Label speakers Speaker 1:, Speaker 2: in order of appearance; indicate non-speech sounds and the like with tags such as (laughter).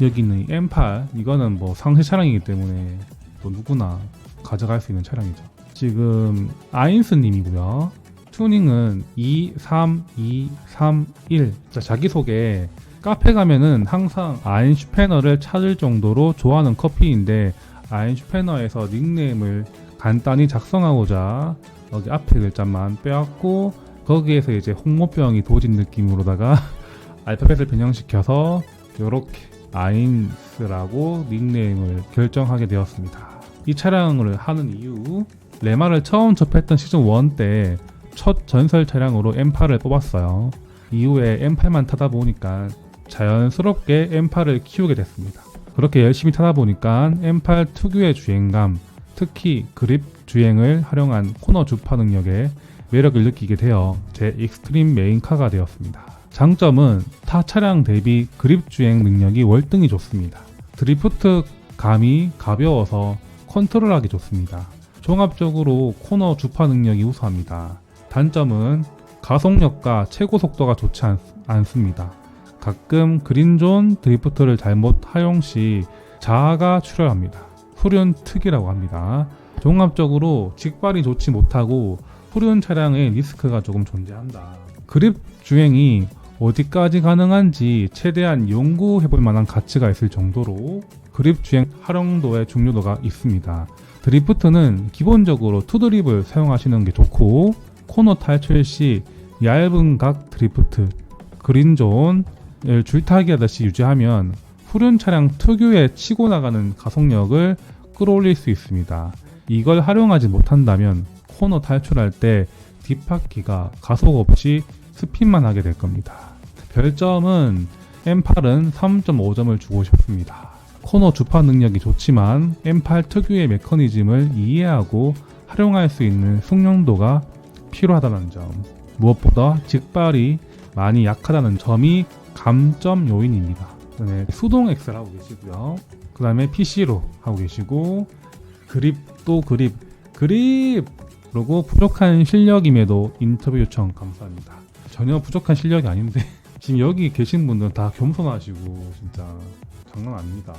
Speaker 1: 여기 있는 이 M8 이거는 뭐 상세 차량이기 때문에 또 누구나 가져갈 수 있는 차량이죠. 지금 아인스님이고요. 튜닝은 2, 3, 2, 3, 1. 자, 자기소개. 카페 가면은 항상 아인슈페너를 찾을 정도로 좋아하는 커피인데 아인슈페너에서 닉네임을 간단히 작성하고자 여기 앞에 글자만 빼왔고 거기에서 이제 홍모병이 도진 느낌으로다가 (laughs) 알파벳을 변형시켜서 이렇게 아인스라고 닉네임을 결정하게 되었습니다. 이 차량을 하는 이유 레마를 처음 접했던 시즌 1 때 첫 전설 차량으로 M8을 뽑았어요. 이후에 M8만 타다 보니까 자연스럽게 M8을 키우게 됐습니다. 그렇게 열심히 타다 보니까 M8 특유의 주행감, 특히 그립 주행을 활용한 코너 주파 능력에 매력을 느끼게 되어 제 익스트림 메인카가 되었습니다. 장점은 타 차량 대비 그립 주행 능력이 월등히 좋습니다. 드리프트 감이 가벼워서 컨트롤하기 좋습니다. 종합적으로 코너 주파 능력이 우수합니다. 단점은 가속력과 최고 속도가 좋지 않, 않습니다. 가끔 그린존 드리프트를 잘못 활용 시 자아가 출혈합니다. 후륜 특이라고 합니다. 종합적으로 직발이 좋지 못하고 후륜 차량의 리스크가 조금 존재한다. 그립 주행이 어디까지 가능한지 최대한 연구해 볼 만한 가치가 있을 정도로 그립 주행 활용도의 중요도가 있습니다. 드리프트는 기본적으로 투드립을 사용하시는 게 좋고 코너 탈출 시 얇은 각 드리프트, 그린존을 줄타기 하듯이 유지하면 후륜 차량 특유의 치고 나가는 가속력을 끌어올릴 수 있습니다. 이걸 활용하지 못한다면 코너 탈출할 때 뒷바퀴가 가속 없이 스핀만 하게 될 겁니다. 별점은 M8은 3.5점을 주고 싶습니다. 코너 주파 능력이 좋지만 M8 특유의 메커니즘을 이해하고 활용할 수 있는 숙련도가 필요하다는 점. 무엇보다 직발이 많이 약하다는 점이 감점 요인입니다. 그다음에 수동 엑셀 하고 계시고요. 그 다음에 PC로 하고 계시고 그립도 그립 그립 그리고 부족한 실력임에도 인터뷰 요청 감사합니다. 전혀 부족한 실력이 아닌데 (laughs) 지금 여기 계신 분들은 다 겸손하시고 진짜 장난 아닙니다.